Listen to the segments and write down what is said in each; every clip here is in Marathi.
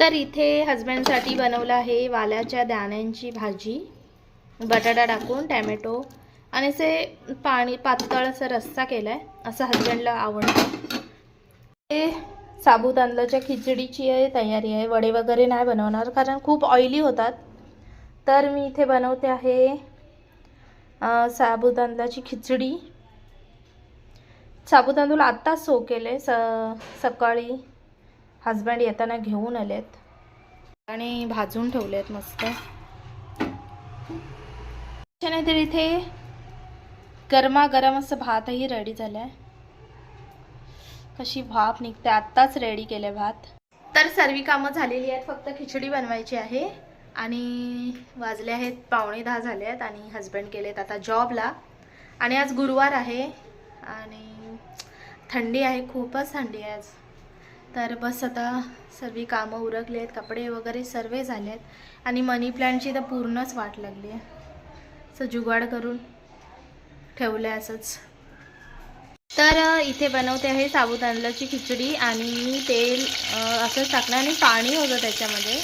तर इथे हजबंडसाठी बनवलं आहे वाल्याच्या दाण्यांची भाजी बटाटा टाकून टॅमॅटो आणि असे पाणी पातळ असं रस्सा केला आहे असं हजबंडला आवडतं. हे साबुदाण्याच्या खिचडीची आहे तयारी आहे. वडे वगैरे नाही बनवणार कारण खूप ऑइली होतात. तर मी इथे बनवते आहे अं, खिचडी. साबुतांदूळ आत्ताच सो केले स सकाळी. हजबंड येताना घेऊन आलेत. आणि भाजून ठेवले आहेत मस्त तर इथे गरमागरम असं भातही रेडी झालं आहे कशी भाप निघते आत्ताच रेडी केले भात. तर सर्व कामं झालेली आहेत फक्त खिचडी बनवायची आहे. आणि वाजले आहेत पावणे दहा झाले आहेत आणि हजबंड गेलेत आता जॉबला आणि आज गुरुवार आहे. आणि थंडी आहे खूपच थंडी आहे आज. तर बस आता सर्व कामं उरकली आहेत कपडे वगैरे सर्व झाले आहेत आणि मनी प्लॅनची तर पूर्णच वाट लागली आहे. असं जुगाड करून ठेवलं आहे असंच. तर इथे बनवते आहे साबुदाण्याची खिचडी आणि तेल असंच टाकलं आणि पाणी होतं त्याच्यामध्ये.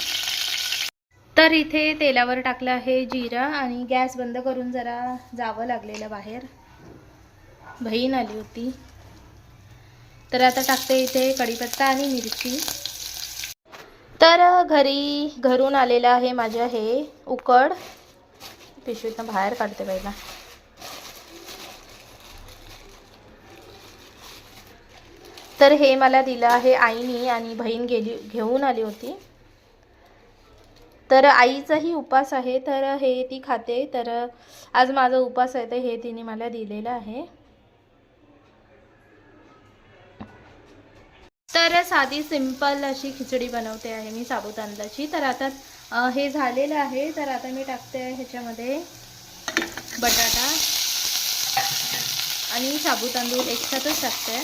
तर इथे तेलावर टाकलं आहे जिरा आणि गॅस बंद करून जरा जावं लागलेलं बाहेर. बहीण आली होती. तर आता टाकते इथे कढीपत्ता आणि मिरची. तर घरी घरून आलेलं आहे माझं हे उकड. पिशवीतनं बाहेर काढते पहिला. तर हे मला दिलं आहे आईनी आणि बहीण गेली घेऊन आली होती. तर आईचाही उपास आहे तर हे ती खाते. तर आज माझा उपास आहे तर हे तिने मला दिलेलं आहे. तर साधी सिंपल अशी खिचडी बनवते आहे मी साबुदाण्याची तर आता हे झालेलं आहे. तर आता मी टाकते ह्याच्यामध्ये बटाटा आणि साबुतांदूळ एकसाथच टाकते.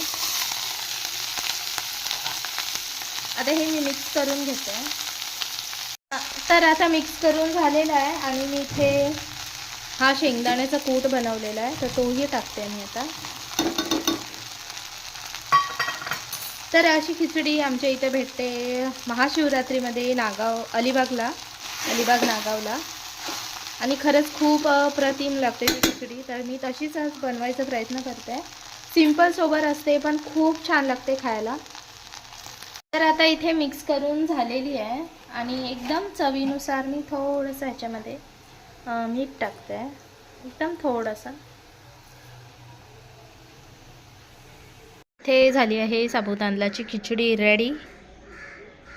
आता हे मी मिक्स करून घेते. तर आता मिक्स करून झालेलं आहे आणि मी इथे हा शेंगदाण्याचा कूट बनवलेला आहे. तर तोही टाकते मी आता. तर अशी खिचडी आमच्या इथे भेटते. महाशिवरात्रीमध्ये नागाव अलिबागला अलिबाग नागावला. आणि खरंच खूप अप्रतिम लागते ती खिचडी. तर मी तशीच आज बनवायचा प्रयत्न करते. सिंपल सोबत असते पण खूप छान लागते खायला. तर आता इथे मिक्स करून झालेली आहे. आणि एकदम चवीनुसार मी थोडंसं ह्याच्यामध्ये मीठ टाकते. एकदम थोडंसं. इथे झाली आहे साबुदाण्याची खिचडी रेडी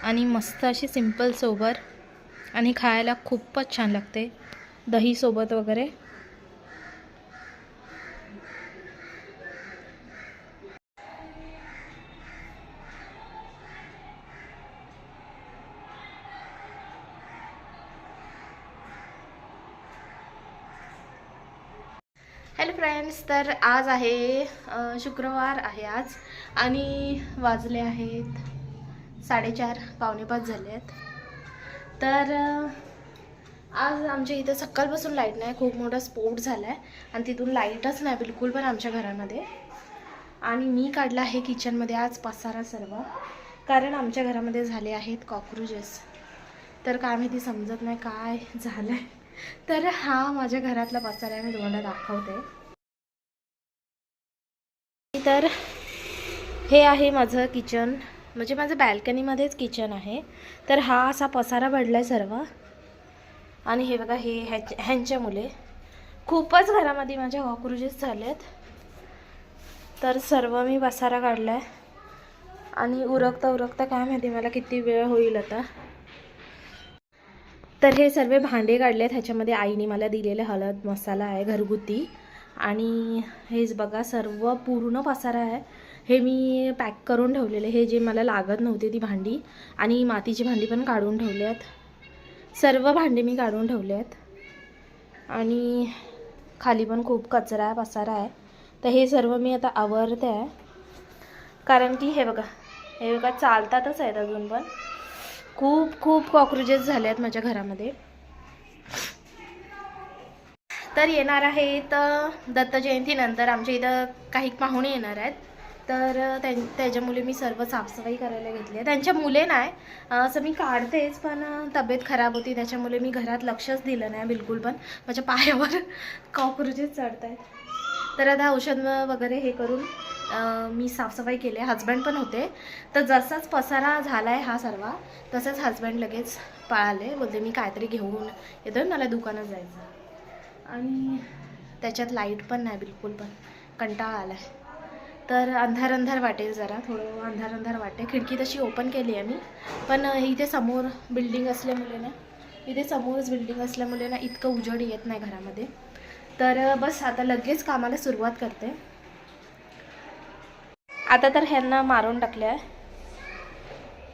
आणि मस्त अशी सिंपल सोबर. आणि खायला खूपच छान लागते. दही सोबत वगैरे. फ्रेंड्स तर आज आहे शुक्रवार आहे आज आणि वाजले आहेत साडेचार पावणेपाच झाले आहेत. तर आज आमच्या इथं सकाळपासून लाइट नाही खूप मोठा स्फोट झाला आहे आणि तिथून लाईटच नाही बिलकुल पण आमच्या घरामध्ये. आणि मी काढला आहे किचनमध्ये आज पसारा सर्व कारण आमच्या घरामध्ये झाले आहेत कॉक्रोचेस तर काय माहिती समजत नाही काय झालं आहे तर हा माझ्या घरातला पसारा आहे मी तुम्हाला दाखवते. तर हे आहे माझं किचन. म्हणजे माझं बॅल्कनीमध्येच किचन आहे. तर हा असा पसारा पडला आहे सर्व. आणि हे बघा हे ह्याच्या ह्यांच्या मुले. खूपच घरामध्ये माझ्या कॉक्रोचेस झालेत. तर सर्व मी पसारा काढला आहे आणि उरकता उरकता काय माहिती मला किती वेळ होईल आता. तर हे सर्व भांडे काढले आहेत ह्याच्यामध्ये आईने मला दिलेले हळद मसाला आहे घरगुती. आणि हेच बघा सर्व पूर्ण पसारा आहे. हे मी पॅक करून ठेवलेले. हे जे मला लागत नव्हते ती भांडी आणि मातीची भांडी पण काढून ठेवली आहेत. सर्व भांडी मी काढून ठेवले आहेत. आणि खाली पण खूप कचरा आहे पसारा आहे. तर हे सर्व मी आता आवरते आहे. कारण की हे बघा हे बघा चालतातच आहेत अजून पण. खूप खूप कॉक्रोचेस झाले आहेत माझ्या घरामध्ये. तर येणार आहेत दत्त जयंतीनंतर आमच्या इथं काही पाहुणे येणार आहेत. तर त्यां त्याच्यामुळे मी सर्व साफसफाई करायला घेतली आहे. त्यांच्या मुले नाही. असं मी काढतेच पण तब्येत खराब होती. त्याच्यामुळे मी घरात लक्षच दिलं नाही बिलकुल पण. माझ्या पायावर कॉक्रोचेस चढत आहेत तर आता औषध वगैरे हे करून मी साफसफाई केली हजबंड पण होते. तर जसाच पसारा झाला आहे हा सर्व तसंच हजबंड लगेच पळाले. बोलते मी काहीतरी घेऊन येतो मला दुकानात जायचं आणि त्याच्यात लाइट पण नाही बिलकुल पण कंटाळा आला आहे तर अंधार अंधार वाटेल जरा थोडं अंधार अंधार वाटेल. खिडकी तशी ओपन केली आहे मी पण इथे समोर बिल्डिंग असल्यामुळे ना इथे समोरच बिल्डिंग असल्यामुळे ना इतकं उजड येत नाही घरामध्ये. तर बस आता लगेच कामाला सुरुवात करते. आता तर ह्यांना मारून टाकले आहे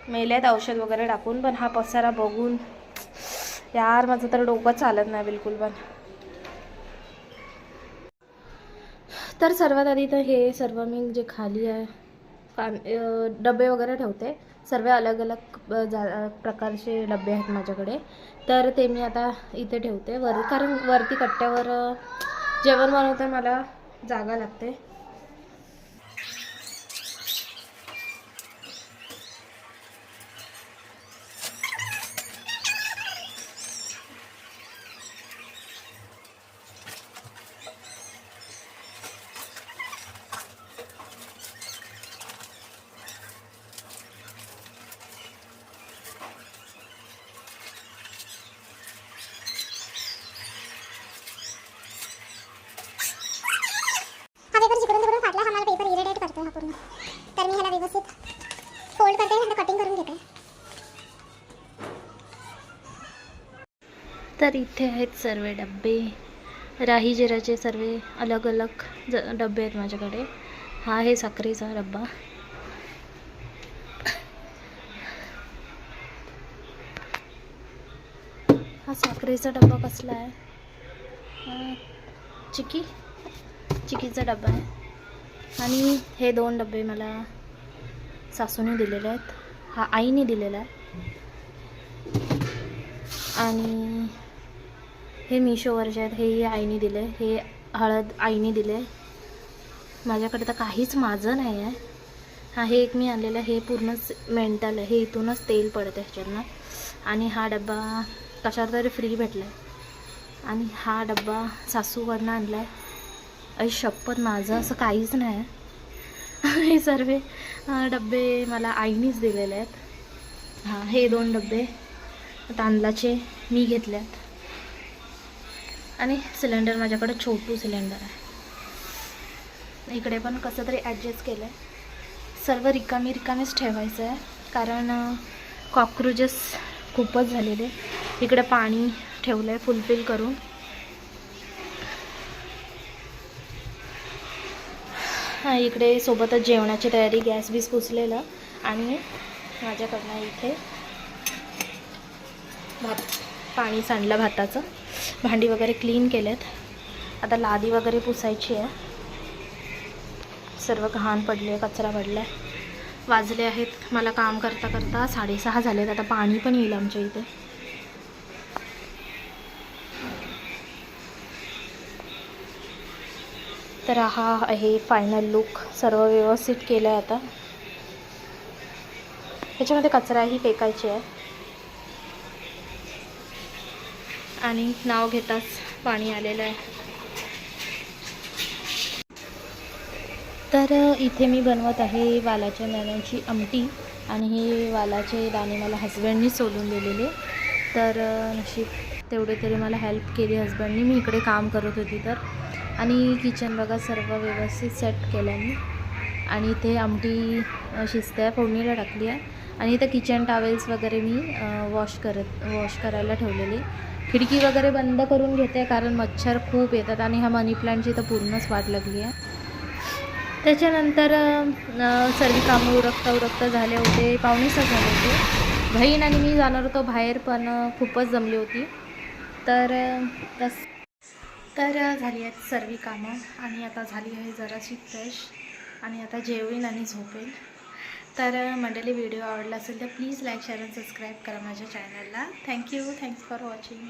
मेल्यात औषध वगैरे टाकून पण हा पसारा बघून यार माझं तर डोकं चालत नाही बिलकुल पण. तर सर्वात आधी तर हे सर्व मी जे खाली आहे कान डबे वगैरे ठेवते. सर्व अलग अलग जा प्रकारचे डबे आहेत माझ्याकडे. तर ते मी आता इथे ठेवते. वर कारण वरती कट्ट्यावर जेवण बनवता मला जागा लागते हा पेपर जिकडून तिकडून फाटला हा मला पेपर इरिटेट करतोय हा पूर्ण तर मी ह्याला व्यवस्थित फोल्ड करते आणि कटिंग करून घेते तर इथे आहेत सर्व डबे राही जिराचे सर्व अलग अलग ज डबे आहेत माझ्याकडे. हा आहे साखरेचा डब्बा. हा साखरेचा डब्बा कसला आहे? चिकी चिकीचा डब्बा आहे. आणि हे दोन डबे मला सासूने दिलेले आहेत. हा आईने दिलेला आहे. आणि हे मिशोवरचे आहेत हेही आईने दिले हे हळद आईने दिले. माझ्याकडे तर काहीच माझं नाही आहे. हा हे एक मी आणलेलं आहे हे पूर्णच मेंटल आहे हे इथूनच तेल पडतं ह्याच्यातनं. आणि हा डब्बा कशावर तरी फ्री भेटला आहे आणि हा डब्बा सासूकडनं आणला आहे आई शपथ माझं असं काहीच नाही. आहे हे सर्व डब्बे मला आईनीच दिलेले आहेत. हां हे दोन डब्बे तांदळाचे मी घेतले आहेत आणि सिलेंडर माझ्याकडे छोटू सिलेंडर आहे. इकडे पण कसं तरी ॲडजस्ट केलं आहे सर्व रिकामी रिकामीच ठेवायचं आहे कारण कॉक्रोचेस खूपच झालेले. इकडे पाणी ठेवलं आहे फुलफिल करून. हां इकडे सोबतच जेवणाची तयारी गॅस बीस पुसलेलं. आणि माझ्याकडनं इथे भात. पाणी सांडलं भाताचं. भांडी वगैरे क्लीन केलेत. आता लादी वगैरे पुसायची आहे. सर्व घाण पडली आहे कचरा पडला आहे वाजले आहेत. मला काम करता करता साडेसहा झालेत. आता पाणी पण येईल आमच्या इथे. तर हा आहे फायनल लुक सर्व व्यवस्थित केलं आहे आता. ह्याच्यामध्ये कचराही फेकायची आहे. आणि नाव घेताच पाणी आलेलं आहे. तर इथे मी बनवत आहे वालाच्या दाण्याची आमटी आणि हे वालाचे दाणे मला हजबंडनी सोलून दिलेले. तर नशीब तेवढे तरी मला हेल्प केली हजबंडनी मी इकडे काम करत होती तर. आणि किचन बघा सर्व व्यवस्थित सेट केलं मी आणि इथे आमटी शिजत आहे फोडणीला टाकली आहे. आणि इथं किचन टॉवेल्स वगैरे मी वॉश करत वॉश करायला ठेवलेली. खिडकी वगैरे बंद करून घेते कारण मच्छर खूप येतात आणि ह्या मनी प्लांटची तर पूर्णच वाट लागली आहे. त्याच्यानंतर सर्व कामं उरकता उरकता झाले होते पावणेसहा झाले होते. बहीण आणि मी जाणार होतो बाहेर पण खूपच जमली होती. तर तस तर झाली आहेत सर्व कामं. आणि आता झाली आहे जराशी फ्रेश आणि आता जेवेन आणि झोपेल तर मंडळी व्हिडिओ आवडला असेल तर प्लीज लाईक शेअर आणि सबस्क्राईब करा माझ्या चॅनलला. Thank you thanks for watching